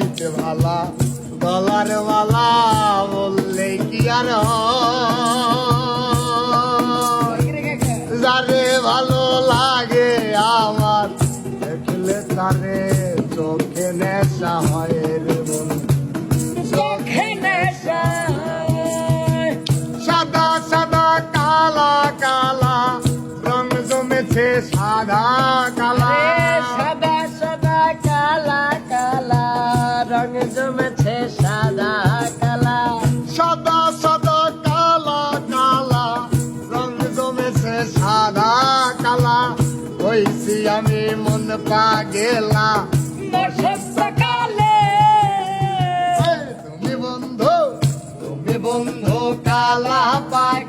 দিতে ভালা, গলার মালা বললে কি আর? যারে ভালো লাগে আমার, দেখলে তারে চোখে নেশা হয় রং জমেছে সাদা কালা। সাদা সাদা কালা কালা রং জমেছে সাদা কালা। হইছি আমি মন পা গেলা সকালে। তুমি বন্ধু তুমি বন্ধু কালা পায়